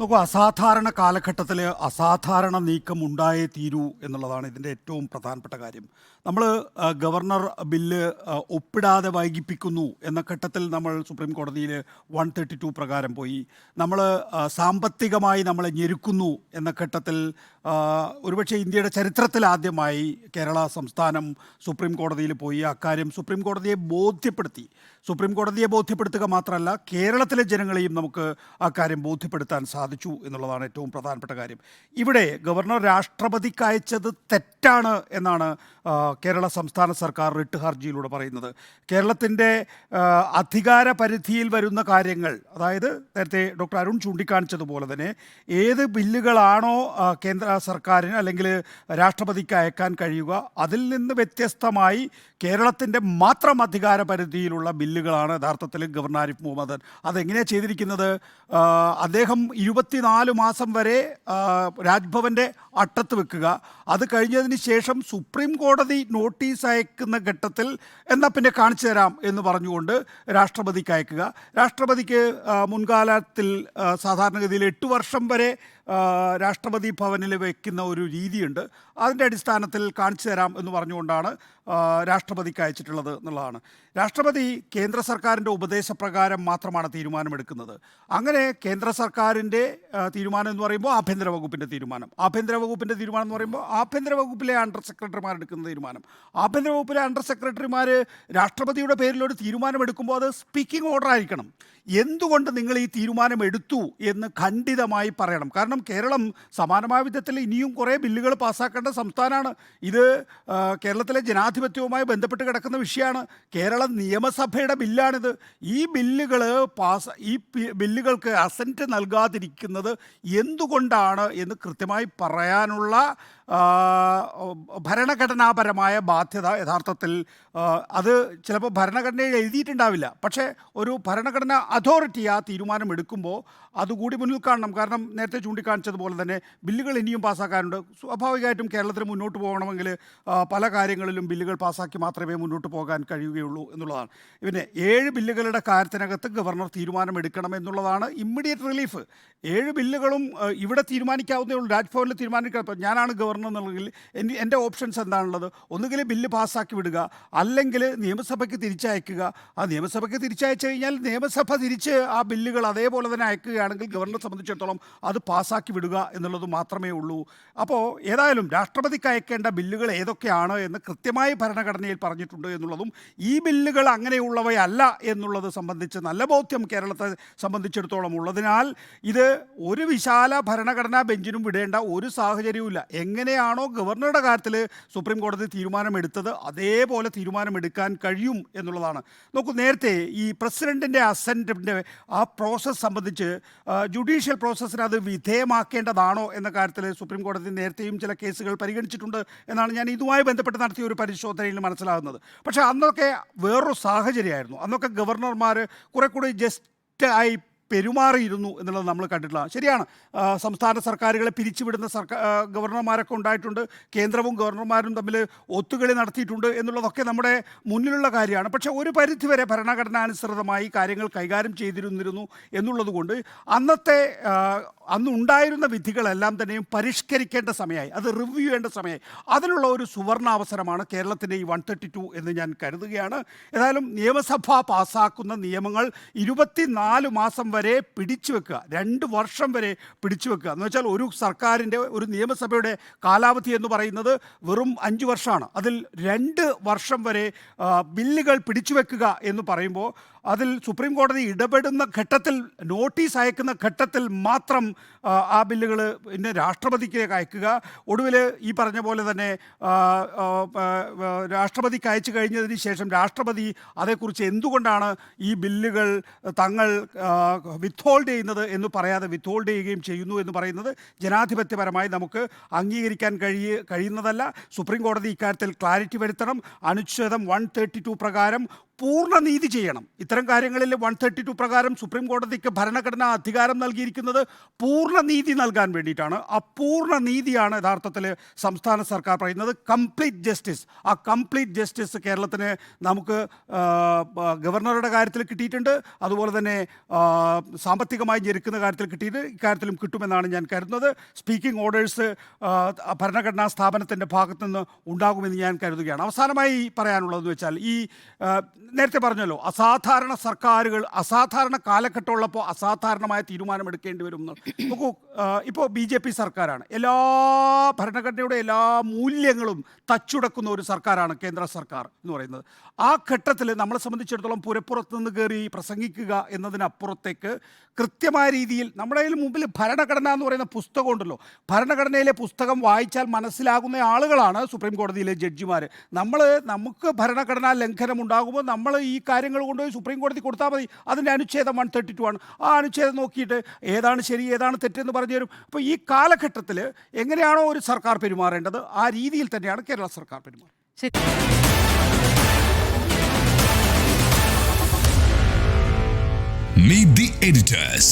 നോക്കൂ അസാധാരണ കാലഘട്ടത്തിൽ അസാധാരണ നീക്കം ഉണ്ടായേ തീരൂ എന്നുള്ളതാണ് ഇതിന്റെ ഏറ്റവും പ്രധാനപ്പെട്ട കാര്യം. നമ്മൾ ഗവർണർ ബില്ല് ഒപ്പിടാതെ വൈകിപ്പിക്കുന്നു എന്ന ഘട്ടത്തിൽ നമ്മൾ സുപ്രീം കോടതിയിൽ വൺ തേർട്ടി ടു പ്രകാരം പോയി. നമ്മൾ സാമ്പത്തികമായി നമ്മളെ ഞെരുക്കുന്നു എന്ന ഘട്ടത്തിൽ ഒരുപക്ഷെ ഇന്ത്യയുടെ ചരിത്രത്തിൽ ആദ്യമായി കേരള സംസ്ഥാനം സുപ്രീം കോടതിയിൽ പോയി. അക്കാര്യം സുപ്രീം കോടതിയെ ബോധ്യപ്പെടുത്തി. സുപ്രീം കോടതിയെ ബോധ്യപ്പെടുത്തുക മാത്രമല്ല കേരളത്തിലെ ജനങ്ങളെയും നമുക്ക് അക്കാര്യം ബോധ്യപ്പെടുത്താൻ സാധിച്ചു എന്നുള്ളതാണ് ഏറ്റവും പ്രധാനപ്പെട്ട കാര്യം. ഇവിടെ ഗവർണർ രാഷ്ട്രപതിക്ക് അയച്ചത് തെറ്റാണ് എന്നാണ് കേരള സംസ്ഥാന സർക്കാർ റിട്ട് ഹർജിയിലൂടെ പറയുന്നത്. കേരളത്തിന്റെ അധികാര പരിധിയിൽ വരുന്ന കാര്യങ്ങൾ അതായത് നേരത്തെ ഡോക്ടർ അരുൺ ചൂണ്ടിക്കാണിച്ചതുപോലെ തന്നെ ഏത് ബില്ലുകളാണോ കേന്ദ്ര സർക്കാരിന് അല്ലെങ്കിൽ രാഷ്ട്രപതിക്ക് അയക്കാൻ കഴിയുക അതിൽ നിന്ന് വ്യത്യസ്തമായി കേരളത്തിന്റെ മാത്രം അധികാര പരിധിയിലുള്ള ബില്ലുകളാണ് യഥാർത്ഥത്തിൽ ഗവർണർ ആരിഫ് മുഹമ്മദ്. അതെങ്ങനെയാണ് ചെയ്തിരിക്കുന്നത്? അദ്ദേഹം അദ്ദേഹം ഇരുപത്തിനാല് മാസം വരെ രാജ്ഭവന്റെ അട്ടത്ത് വെക്കുക. അത് കഴിഞ്ഞതിന് ശേഷം സുപ്രീം കോടതി നോട്ടീസ് അയക്കുന്ന ഘട്ടത്തിൽ എന്നാൽ പിന്നെ കാണിച്ചു തരാം എന്ന് പറഞ്ഞുകൊണ്ട് രാഷ്ട്രപതിക്ക് അയക്കുക. രാഷ്ട്രപതിക്ക് മുൻകാലത്തിൽ സാധാരണഗതിയിൽ എട്ട് വർഷം വരെ രാഷ്ട്രപതി ഭവനിൽ വയ്ക്കുന്ന ഒരു രീതിയുണ്ട്. അതിന്റെ അടിസ്ഥാനത്തിൽ കാണിച്ചു തരാം എന്ന് പറഞ്ഞുകൊണ്ടാണ് രാഷ്ട്രപതിക്ക് അയച്ചിട്ടുള്ളത് എന്നുള്ളതാണ്. രാഷ്ട്രപതി കേന്ദ്ര സർക്കാരിന്റെ ഉപദേശപ്രകാരം മാത്രമാണ് തീരുമാനമെടുക്കുന്നത്. അങ്ങനെ കേന്ദ്ര സർക്കാരിന്റെ തീരുമാനം എന്ന് പറയുമ്പോൾ ആഭ്യന്തര വകുപ്പിന്റെ തീരുമാനം. ആഭ്യന്തര വകുപ്പിന്റെ തീരുമാനം എന്ന് പറയുമ്പോൾ ആഭ്യന്തര വകുപ്പിലെ അണ്ടർ സെക്രട്ടറിമാർ എടുക്കുന്ന തീരുമാനം. ആഭ്യന്തര വകുപ്പിലെ അണ്ടർ സെക്രട്ടറിമാർ രാഷ്ട്രപതിയുടെ പേരിലൊരു തീരുമാനമെടുക്കുമ്പോൾ അത് സ്പീക്കിംഗ് ഓർഡർ ആയിരിക്കണം എന്തുകൊണ്ട് നിങ്ങൾ ഈ തീരുമാനം എടുത്തു എന്ന് ഖണ്ഡിതമായി പറയണം. കാരണം കേരളം സമാനമായ വിധത്തിൽ ഇനിയും കുറേ ബില്ലുകൾ പാസ്സാക്കേണ്ട സംസ്ഥാനമാണ്. ഇത് കേരളത്തിലെ ജനാധിപത്യവുമായി ബന്ധപ്പെട്ട് കിടക്കുന്ന വിഷയമാണ്. കേരള നിയമസഭയുടെ ബില്ലാണിത്. ഈ ബില്ലുകൾ പാസ് ഈ ബില്ലുകൾക്ക് അസന്റ് നൽകാതിരിക്കുന്നത് എന്തുകൊണ്ടാണ് എന്ന് കൃത്യമായി പറയാനുള്ള ഭരണഘടനാപരമായ ബാധ്യത യഥാർത്ഥത്തിൽ അത് ചിലപ്പോൾ ഭരണഘടനയിൽ എഴുതിയിട്ടുണ്ടാവില്ല. പക്ഷേ ഒരു ഭരണഘടന അതോറിറ്റി ആ തീരുമാനം എടുക്കുമ്പോൾ അതുകൂടി മുന്നിൽ കാണണം. കാരണം നേരത്തെ ചൂണ്ടിക്കാണിച്ചതുപോലെ തന്നെ ബില്ലുകൾ ഇനിയും പാസ്സാക്കാനുണ്ട് സ്വാഭാവികമായിട്ടും കേരളത്തിന് മുന്നോട്ട് പോകണമെങ്കിൽ പല കാര്യങ്ങളിലും ബില്ലുകൾ പാസ്സാക്കി മാത്രമേ മുന്നോട്ട് പോകാൻ കഴിയുകയുള്ളൂ എന്നുള്ളതാണ്. പിന്നെ ഏഴ് ബില്ലുകളുടെ കാര്യത്തിനകത്ത് ഗവർണർ തീരുമാനം എടുക്കണം എന്നുള്ളതാണ് ഇമ്മീഡിയറ്റ് റിലീഫ്. ഏഴ് ബില്ലുകളും ഇവിടെ തീരുമാനിക്കാവുന്നേ ഉള്ളൂ. രാജ്ഭവനിൽ തീരുമാനിക്കാം ഇപ്പം ഞാനാണ് ഗവർണർ. എന്നുള്ളെങ്കിൽ എന്റെ എന്റെ ഓപ്ഷൻസ് എന്താണുള്ളത്? ഒന്നുകിൽ ബില്ല് പാസ്സാക്കി വിടുക അല്ലെങ്കിൽ നിയമസഭയ്ക്ക് തിരിച്ചയക്കുക. ആ നിയമസഭയ്ക്ക് തിരിച്ചയച്ചു കഴിഞ്ഞാൽ നിയമസഭ തിരിച്ച് ആ ബില്ലുകൾ അതേപോലെ തന്നെ അയക്കുകയാണെങ്കിൽ ഗവർണറെ സംബന്ധിച്ചിടത്തോളം അത് പാസ്സാക്കി വിടുക എന്നുള്ളത് മാത്രമേ ഉള്ളൂ. അപ്പോൾ ഏതായാലും രാഷ്ട്രപതിക്ക് അയക്കേണ്ട ബില്ലുകൾ ഏതൊക്കെയാണ് എന്ന് കൃത്യമായി ഭരണഘടനയിൽ പറഞ്ഞിട്ടുണ്ട് എന്നുള്ളതും ഈ ബില്ലുകൾ അങ്ങനെയുള്ളവയല്ല എന്നുള്ളത് സംബന്ധിച്ച് നല്ല ബോധ്യം കേരളത്തെ സംബന്ധിച്ചിടത്തോളം ഉള്ളതിനാൽ ഇത് ഒരു വിശാല ഭരണഘടനാ ബെഞ്ചിനും വിടേണ്ട ഒരു സാഹചര്യവുമില്ല. എങ്ങനെയാണോ ഗവർണറുടെ കാര്യത്തിൽ സുപ്രീം കോടതി തീരുമാനമെടുത്തത്? അതേപോലെ തീരുമാനമെടുക്കാൻ കഴിയും എന്നുള്ളതാണ്. നോക്കൂ നേരത്തെ ഈ പ്രസിഡന്റിന്റെ അസന്റിന്റെ ആ പ്രോസസ്സ് സംബന്ധിച്ച് ജുഡീഷ്യൽ പ്രോസസ്സിന് അത് വിധേയമാക്കേണ്ടതാണോ എന്ന കാര്യത്തിൽ സുപ്രീം കോടതി നേരത്തെയും ചില കേസുകൾ പരിഗണിച്ചിട്ടുണ്ട് എന്നാണ് ഞാൻ ഇതുമായി ബന്ധപ്പെട്ട് നടത്തിയ ഒരു പരിശോധനയിൽ മനസ്സിലാകുന്നത്. പക്ഷേ അന്നൊക്കെ വേറൊരു സാഹചര്യമായിരുന്നു. അന്നൊക്കെ ഗവർണർമാർ കുറെ കൂടി ജസ്റ്റ് ആയി പെരുമാറിയിരുന്നു എന്നുള്ളത് നമ്മൾ കണ്ടിട്ടില്ല. ശരിയാണ്. സംസ്ഥാന സർക്കാരുകളെ പിരിച്ചുവിടുന്ന സർക്കാർ ഗവർണർമാരൊക്കെ ഉണ്ടായിട്ടുണ്ട്. കേന്ദ്രവും ഗവർണർമാരും തമ്മിൽ ഒത്തുകളി നടത്തിയിട്ടുണ്ട് എന്നുള്ളതൊക്കെ നമ്മുടെ മുന്നിലുള്ള കാര്യമാണ്. പക്ഷേ ഒരു പരിധിവരെ ഭരണഘടനാനുസൃതമായി കാര്യങ്ങൾ കൈകാര്യം ചെയ്തിരുന്നിരുന്നു എന്നുള്ളതുകൊണ്ട് അന്നത്തെ ആ, അന്ന് ഉണ്ടായിരുന്ന വിധികളെല്ലാം തന്നെയും പരിഷ്കരിക്കേണ്ട സമയമായി അത് റിവ്യൂ ചെയ്യേണ്ട സമയമായി. അതിനുള്ള ഒരു സുവർണാവസരമാണ് കേരളത്തിന്റെ ഈ വൺ തേർട്ടി ടു എന്ന് ഞാൻ കരുതുകയാണ്. ഏതായാലും നിയമസഭ പാസ്സാക്കുന്ന നിയമങ്ങൾ ഇരുപത്തിനാല് മാസം വരെ പിടിച്ചു വെക്കുക രണ്ട് വർഷം വരെ പിടിച്ചു വെക്കുക. എന്ന് വെച്ചാൽ ഒരു സർക്കാരിന്റെ ഒരു നിയമസഭയുടെ കാലാവധി എന്ന് പറയുന്നത് വെറും അഞ്ച് വർഷമാണ്. അതിൽ രണ്ട് വർഷം വരെ ബില്ലുകൾ പിടിച്ചു വെക്കുക എന്ന് പറയുമ്പോൾ അതിൽ സുപ്രീം കോടതി ഇടപെടുന്ന ഘട്ടത്തിൽ നോട്ടീസ് അയക്കുന്ന ഘട്ടത്തിൽ മാത്രം ആ, ബില്ലുകൾ പിന്നെ രാഷ്ട്രപതിക്ക് അയക്കുക. ഒടുവിൽ ഈ പറഞ്ഞ പോലെ തന്നെ രാഷ്ട്രപതിക്ക് അയച്ചു കഴിഞ്ഞതിന് ശേഷം രാഷ്ട്രപതി അതേക്കുറിച്ച് എന്തുകൊണ്ടാണ് ഈ ബില്ലുകൾ തങ്ങൾ വിത്ത്ഹോൾഡ് ചെയ്യുന്നത് എന്ന് പറയാതെ വിത്ത്ഹോൾഡ് ചെയ്യുകയും ചെയ്യുന്നു എന്ന് പറയുന്നത് ജനാധിപത്യപരമായി നമുക്ക് അംഗീകരിക്കാൻ കഴിയ കഴിയുന്നതല്ല. സുപ്രീം കോടതി ഇക്കാര്യത്തിൽ ക്ലാരിറ്റി വരുത്തണം. അനുച്ഛേദം വൺ തേർട്ടി ടു പ്രകാരം പൂർണ നീതി ചെയ്യണം. ഇത്തരം കാര്യങ്ങളിൽ വൺ തേർട്ടി ടു പ്രകാരം സുപ്രീം കോടതിക്ക് ഭരണഘടനാ അധികാരം നൽകിയിരിക്കുന്നത് പൂർണ നീതി നൽകാൻ വേണ്ടിയിട്ടാണ്. ആ പൂർണ നീതിയാണ് യഥാർത്ഥത്തിൽ സംസ്ഥാന സർക്കാർ പറയുന്നത്. കംപ്ലീറ്റ് ജസ്റ്റിസ് ആ കംപ്ലീറ്റ് ജസ്റ്റിസ് കേരളത്തിന് നമുക്ക് ഗവർണറുടെ കാര്യത്തിൽ കിട്ടിയിട്ടുണ്ട്. അതുപോലെ തന്നെ സാമ്പത്തികമായി ഞെരുക്കുന്ന കാര്യത്തിൽ കിട്ടിയിട്ട് ഇക്കാര്യത്തിലും കിട്ടുമെന്നാണ് ഞാൻ കരുതുന്നത്. സ്പീക്കിംഗ് ഓർഡേഴ്സ് ഭരണഘടനാ സ്ഥാപനത്തിന്റെ ഭാഗത്തുനിന്ന് ഉണ്ടാകുമെന്ന് ഞാൻ കരുതുകയാണ്. അവസാനമായി പറയാനുള്ളതെന്ന് വെച്ചാൽ ഈ നേരത്തെ പറഞ്ഞല്ലോ അസാധാരണ സർക്കാരുകൾ അസാധാരണ കാലഘട്ടമുള്ളപ്പോൾ അസാധാരണമായ തീരുമാനമെടുക്കേണ്ടി വരും നോക്കൂ ഇപ്പോൾ ബി ജെ പി സർക്കാരാണ്. എല്ലാ ഭരണഘടനയുടെ എല്ലാ മൂല്യങ്ങളും തച്ചുടക്കുന്ന ഒരു സർക്കാരാണ് കേന്ദ്ര സർക്കാർ എന്ന് പറയുന്നത്. ആ ഘട്ടത്തിൽ നമ്മളെ സംബന്ധിച്ചിടത്തോളം പുരപ്പുറത്ത് നിന്ന് കയറി പ്രസംഗിക്കുക എന്നതിനപ്പുറത്തേക്ക് കൃത്യമായ രീതിയിൽ നമ്മുടെ കയ്യിൽ മുമ്പിൽ ഭരണഘടന എന്ന് പറയുന്ന പുസ്തകം ഉണ്ടല്ലോ. ഭരണഘടനയിലെ പുസ്തകം വായിച്ചാൽ മനസ്സിലാകുന്ന ആളുകളാണ് സുപ്രീം കോടതിയിലെ ജഡ്ജിമാർ നമ്മൾ നമുക്ക് ഭരണഘടനാ ലംഘനം ഉണ്ടാകുമ്പോൾ നമ്മൾ ഈ കാര്യങ്ങൾ കൊണ്ടുപോയി സുപ്രീം കോടതി കൊടുത്താൽ മതി. അതിന്റെ അനുച്ഛേദം വൺ തേർട്ടി ടു ആണ്. ആ അനുച്ഛേദം നോക്കിയിട്ട് ഏതാണ് ശരി ഏതാണ് തെറ്റെന്ന് പറഞ്ഞു തരും. അപ്പോൾ ഈ കാലഘട്ടത്തിൽ എങ്ങനെയാണോ ഒരു സർക്കാർ പെരുമാറേണ്ടത്? ആ രീതിയിൽ തന്നെയാണ് കേരള സർക്കാർ പെരുമാറുന്നത്. ശരി. Meet the editors.